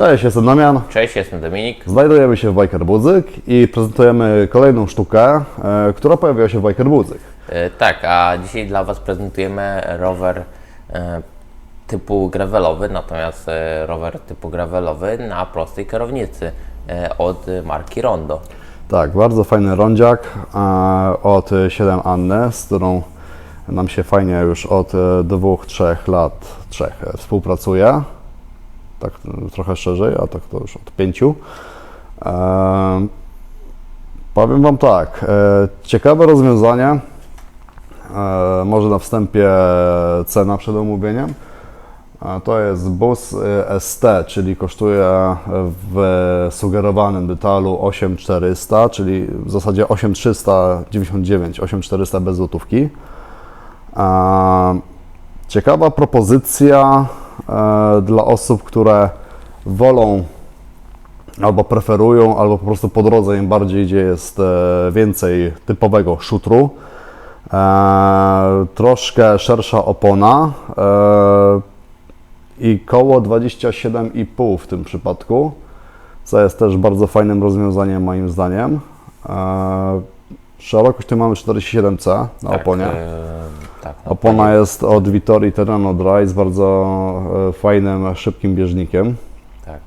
Cześć, jestem Damian. Cześć, jestem Dominik. Znajdujemy się w Biker Budzyk i prezentujemy kolejną sztukę, e, która pojawiła się w Biker Budzyk. E, Tak, a dzisiaj dla Was prezentujemy rower e, typu gravelowy, natomiast e, rower typu gravelowy na prostej kierownicy e, od marki Rondo. Tak, bardzo fajny rondziak e, od 7 Anny, z którą nam się fajnie już od e, dwóch, trzech lat, trzech, e, współpracuje. Tak e, trochę szerzej, a tak to już od pięciu. E, powiem Wam tak, e, ciekawe rozwiązanie. E, może na wstępie cena przed omówieniem. A To jest bus y, ST, czyli kosztuje w sugerowanym detalu 8400, czyli w zasadzie 8399, 8400 bez złotówki. A, Ciekawa propozycja e, dla osób, które wolą albo preferują, albo po prostu po drodze im bardziej, gdzie jest e, więcej typowego szutru. E, troszkę szersza opona e, i koło 27,5 w tym przypadku, co jest też bardzo fajnym rozwiązaniem moim zdaniem. Szerokość tu mamy 47C na oponie. Tak, e, tak, na Opona jest od Vittori Terreno Dry z bardzo e, fajnym, szybkim bieżnikiem. Tak.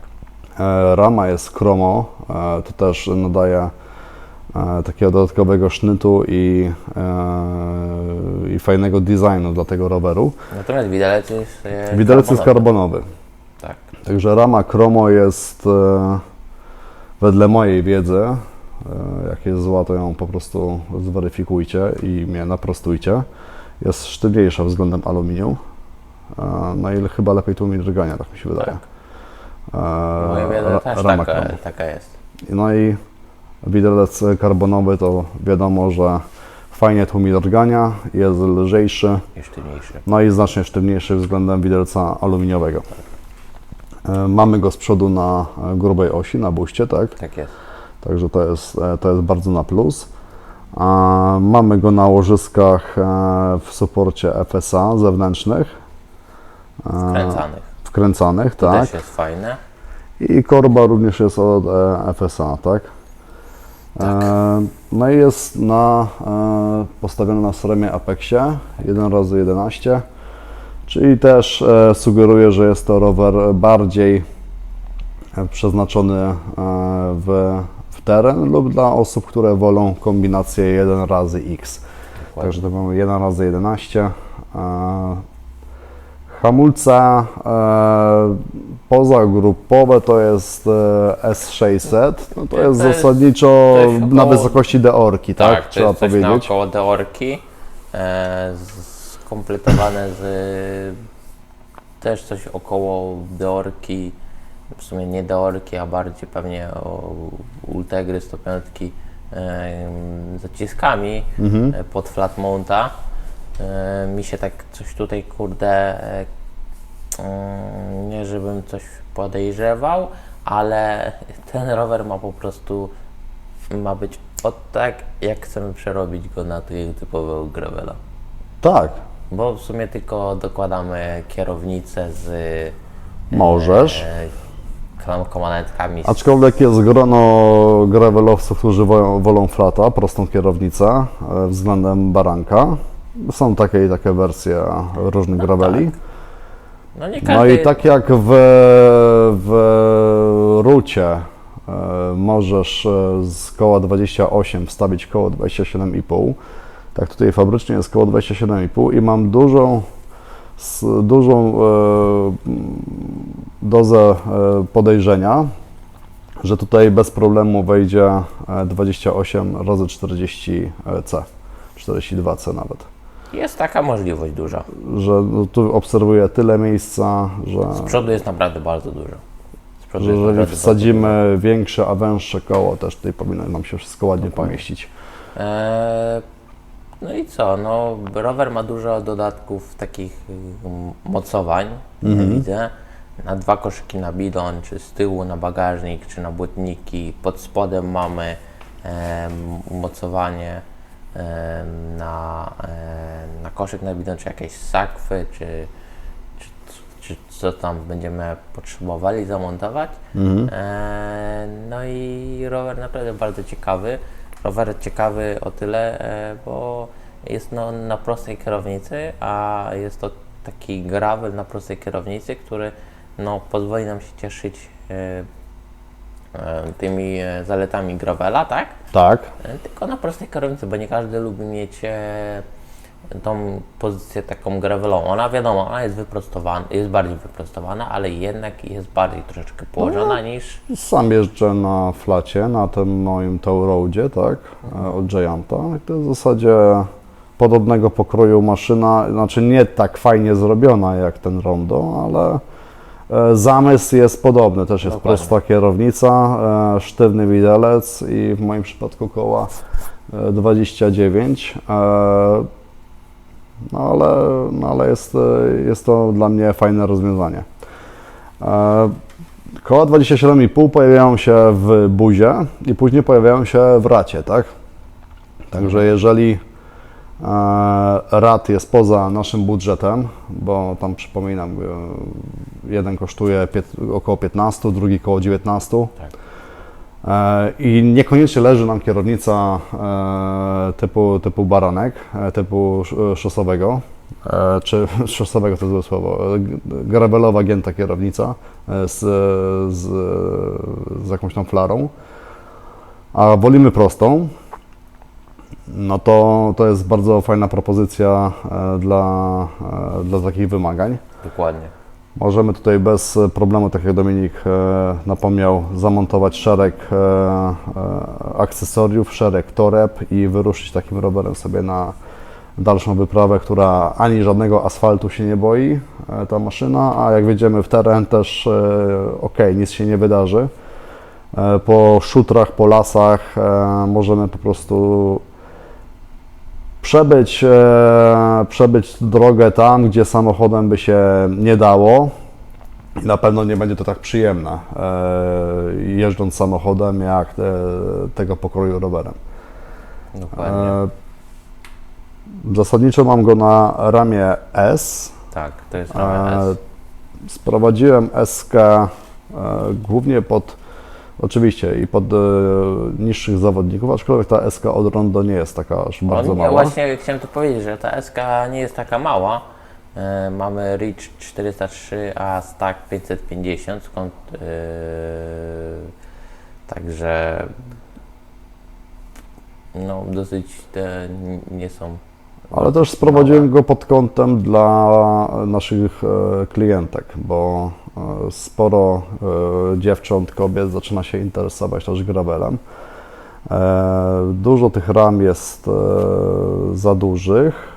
E, Rama jest chromo, to też nadaje takiego dodatkowego sznytu i, i fajnego designu dla tego roweru. Natomiast widelec jest Widelec jest karbonowy. Tak. także rama chromo jest wedle mojej wiedzy, jak jest zła, to ją po prostu zweryfikujcie i mnie naprostujcie. Jest sztywniejsza względem aluminium. E, No i chyba lepiej tłumi drgania, tak mi się wydaje. E, Moja wiedza też taka, taka jest. No i widelec karbonowy to wiadomo, że fajnie tłumi drgania, jest lżejszy, I sztywniejszy. no i znacznie sztywniejszy względem widelca aluminiowego. E, Mamy go z przodu na e, grubej osi, na buście, tak? Tak jest. Także to jest, e, to jest bardzo na plus. Mamy go na łożyskach e, w suporcie FSA zewnętrznych, e, Kręcanych. wkręcanych, To tak? też jest fajne. I korba również jest od FSA, tak? E, no i jest na, postawiony na seremie Apexie 1x11, czyli też sugeruje, że jest to rower bardziej przeznaczony w teren lub dla osób, które wolą kombinację 1x Dokładnie. Także to mamy 1x11. E, Hamulce e, pozagrupowe to jest e, S600. No to To jest jest zasadniczo coś na około- wysokości deorki, tak? Tak, to Trzeba jest coś powiedzieć. naokoło deorki, e, skompletowane z też coś około deorki, w sumie nie deorki, a bardziej pewnie o Ultegry 105 e, zaciskami Mhm. e, pod flat mounta. E, mi się tak coś tutaj kurde e, mm, nie żebym coś podejrzewał, ale ten rower ma po prostu ma być od tak, jak chcemy przerobić go na takiego typowego gravela. Tak, Bo w sumie tylko dokładamy kierownicę z możesz. e, z- Aczkolwiek jest grono gravelowców, którzy wolą, wolą flata, prostą kierownicę e, względem baranka. Są takie i takie wersje różnych graveli. No nie każdy, No i tak jak w, w rucie e, możesz e, z koła 28 wstawić koło 27,5, tak tutaj fabrycznie jest koło 27,5 i mam dużą, dużą e, dozę e, podejrzenia, że tutaj bez problemu wejdzie e, 28 razy 40C, 42C nawet. jest taka możliwość duża. Że no, tu obserwuję tyle miejsca, że... Z przodu jest naprawdę bardzo dużo. Że jeżeli wsadzimy większe, a węższe koło, też tutaj powinno nam się wszystko ładnie Dokładnie. pomieścić. Eee, no i co? No, rower ma dużo dodatków takich mm, mocowań, Mhm. widzę. Na dwa koszyki na bidon, czy z tyłu na bagażnik, czy na błotniki. Pod spodem mamy em, mocowanie em, na, em, na koszyk na bidon, czy jakieś sakwy, czy, czy, czy co tam będziemy potrzebowali zamontować. E, no i rower naprawdę bardzo ciekawy. Rower ciekawy o tyle, e, bo jest no, na prostej kierownicy, a jest to taki gravel na prostej kierownicy, który no, pozwoli nam się cieszyć e, e, tymi e, zaletami gravela, tak? Tak. Tylko na prostej kierownicy, bo nie każdy lubi mieć tą pozycję taką gravelową. Ona wiadomo, ona jest wyprostowana, jest bardziej wyprostowana, ale jednak jest bardziej troszeczkę położona niż Sam jeżdżę na flacie, na tym moim tow roadzie, tak, e, od Gianta. To w zasadzie podobnego pokroju maszyna, znaczy nie tak fajnie zrobiona jak ten Rondo, ale zamysł jest podobny. Też jest Dokładnie. prosta kierownica, e, sztywny widelec i w moim przypadku koła e, 29. e, No ale, no ale jest, e, jest to dla mnie fajne rozwiązanie. E, Koła 27,5 pojawiają się w buzie i później pojawiają się w racie, tak? Także jeżeli e, rat jest poza naszym budżetem, bo tam przypominam, e, jeden kosztuje około 15, drugi około 19 Tak. e, i niekoniecznie leży nam kierownica e, typu, typu baranek, e, typu sz- szosowego, e, czy szosowego to złe słowo, e, gravelowa gięta kierownica e, z, z, z jakąś tam flarą, a wolimy prostą, no to, to jest bardzo fajna propozycja e, dla, e, dla takich wymagań. dokładnie. Możemy tutaj bez problemu, tak jak Dominik e, napomniał, zamontować szereg akcesoriów, szereg toreb i wyruszyć takim rowerem sobie na dalszą wyprawę, która ani żadnego asfaltu się nie boi, ta maszyna, a jak wjedziemy w teren też ok, nic się nie wydarzy. Po szutrach, po lasach możemy po prostu przebyć, e, przebyć drogę tam, gdzie samochodem by się nie dało. I Na pewno nie będzie to tak przyjemne, e, jeżdżąc samochodem, jak e, tego pokroju rowerem. Dokładnie. Zasadniczo mam go na ramię S. tak, to jest rama E, S. Sprowadziłem SK głównie pod, oczywiście i pod e, niższych zawodników, aczkolwiek ta SK od Rondo nie jest taka aż bardzo On, ja mała. właśnie chciałem tu powiedzieć, że ta SK nie jest taka mała. E, mamy Reach 403, a Stack 550, skąd e, także no dosyć te nie są Ale też sprowadziłem go pod kątem dla naszych klientek, bo sporo e, dziewcząt, kobiet zaczyna się interesować też gravelem. E, Dużo tych ram jest e, za dużych.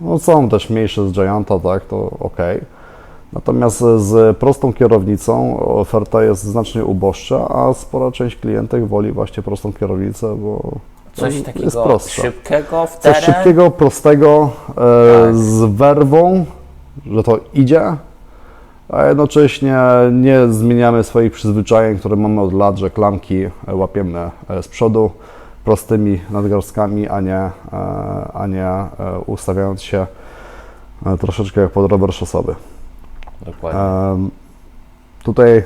No, są też mniejsze z Gianta, tak, to ok. Natomiast z prostą kierownicą oferta jest znacznie uboższa, a spora część klientek woli właśnie prostą kierownicę, bo coś jest takiego prostsza. szybkiego w Coś teren. szybkiego, prostego, e, Tak. z werwą, że to idzie, a jednocześnie nie zmieniamy swoich przyzwyczajeń, które mamy od lat, że klamki e, łapiemy e, z przodu prostymi nadgarstkami, a nie, e, a nie ustawiając się troszeczkę jak pod rower szosowy. Dokładnie. Tutaj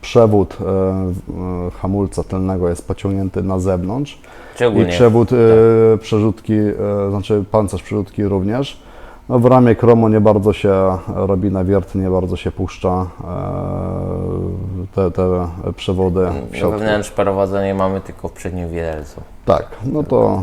przewód hamulca tylnego jest pociągnięty na zewnątrz. I przewód e, przerzutki, znaczy pancerz przerzutki również. No, w ramie kromu nie bardzo się robi nawierty, nie bardzo się puszcza e, te, te przewody w no, środku. wewnętrz prowadzenie mamy tylko w przednim widelcu. Tak, no to,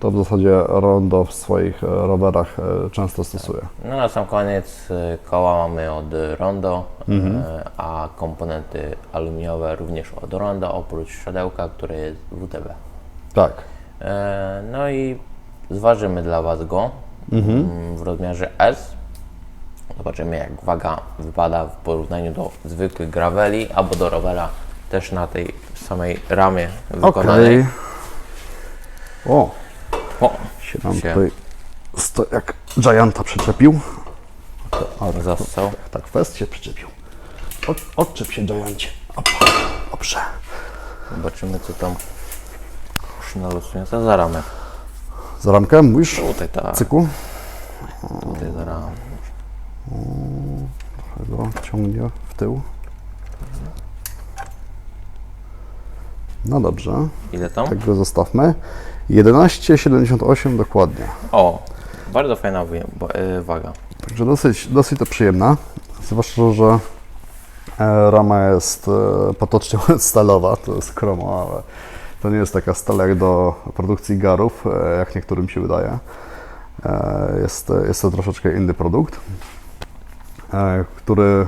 to w zasadzie Rondo w swoich e, rowerach e, często stosuje. No na sam koniec koła mamy od Rondo, Mhm. a komponenty aluminiowe również od Rondo, oprócz siodełka, które jest WTB. Tak, No i zważymy dla Was go Mhm. w rozmiarze S. Zobaczymy jak waga wypada w porównaniu do zwykłych graveli albo do rowera też na tej samej ramie wykonanej. okej. O, O, się nam Się. tutaj sto, jak Gianta przyczepił. A, Zassał. Tak, fest się przyczepił. Od, odczep się Giancie. Op, dobrze. Zobaczymy co tam już nalosuje. Co za ramę? Za ramkę mówisz? Tutaj tak, Cyku? tutaj za ramę. tego ciągnie w tył. No dobrze, Ile tam? tak go zostawmy. 11,78 dokładnie. O, bardzo fajna e, waga. Także dosyć, dosyć to przyjemna. Zwłaszcza, że e, rama jest e, potocznie stalowa, to jest chromo, ale to nie jest taka stal jak do produkcji garów, e, jak niektórym się wydaje. E, Jest, jest to troszeczkę inny produkt, e, który,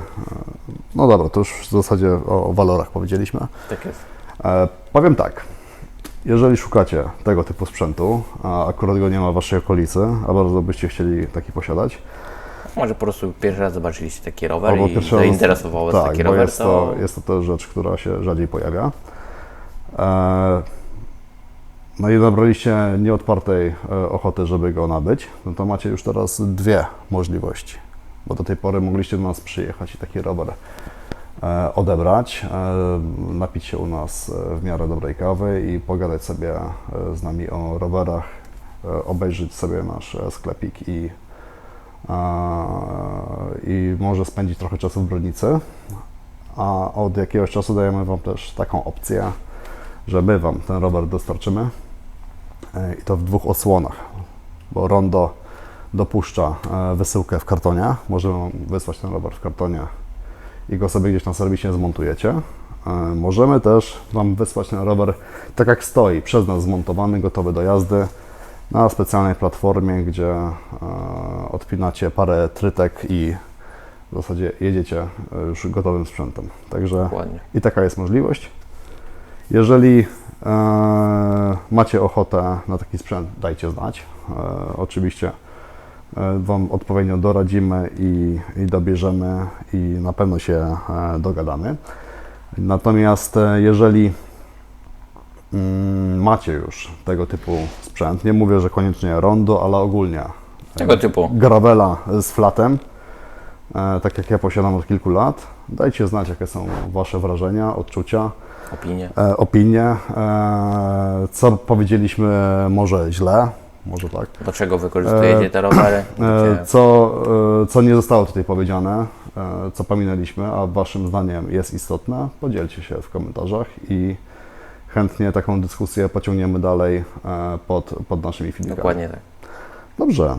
no dobra, to już w zasadzie o, walorach powiedzieliśmy. Tak jest. Powiem tak. Jeżeli szukacie tego typu sprzętu, a akurat go nie ma w waszej okolicy, a bardzo byście chcieli taki posiadać, Może po prostu pierwszy raz zobaczyliście taki rower Albo i pierwszy raz- zainteresował Was tak, taki bo rower, jest to, jest to też rzecz, która się rzadziej pojawia. E, no i nabraliście nieodpartej e, ochoty, żeby go nabyć, no to macie już teraz dwie możliwości. Bo do tej pory mogliście do nas przyjechać i taki rower e, odebrać, napić się u nas w miarę dobrej kawy i pogadać sobie z nami o rowerach, obejrzeć sobie nasz sklepik i i może spędzić trochę czasu w Bronicy. A od jakiegoś czasu dajemy Wam też taką opcję, że my Wam ten rower dostarczymy e, i to w dwóch odsłonach, bo Rondo dopuszcza e, wysyłkę w kartonie. Możemy wysłać ten rower w kartonie i go sobie gdzieś na serwisie zmontujecie. E, Możemy też Wam wysłać ten rower tak jak stoi, przez nas zmontowany, gotowy do jazdy na specjalnej platformie, gdzie odpinacie parę trytek i w zasadzie jedziecie już gotowym sprzętem. Także Dokładnie. i taka jest możliwość. Jeżeli e, macie ochotę na taki sprzęt, dajcie znać. E, oczywiście e, Wam odpowiednio doradzimy i, i dobierzemy i na pewno się dogadamy. Natomiast jeżeli mm, macie już tego typu sprzęt, nie mówię, że koniecznie rondo, ale ogólnie Tego typu. gravela z flatem, tak jak ja posiadam od kilku lat. Dajcie znać, jakie są Wasze wrażenia, odczucia, Opinie. e, opinie, e, co powiedzieliśmy może źle, może tak, Do czego wykorzystujecie te rowery? e, co, e, co nie zostało tutaj powiedziane, e, co pominęliśmy, a Waszym zdaniem jest istotne, podzielcie się w komentarzach i chętnie taką dyskusję pociągniemy dalej e, pod, pod naszymi filmikami. Dokładnie tak. Dobrze,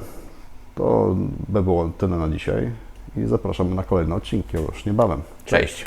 to by było tyle na dzisiaj i zapraszamy na kolejne odcinki już niebawem. Cześć.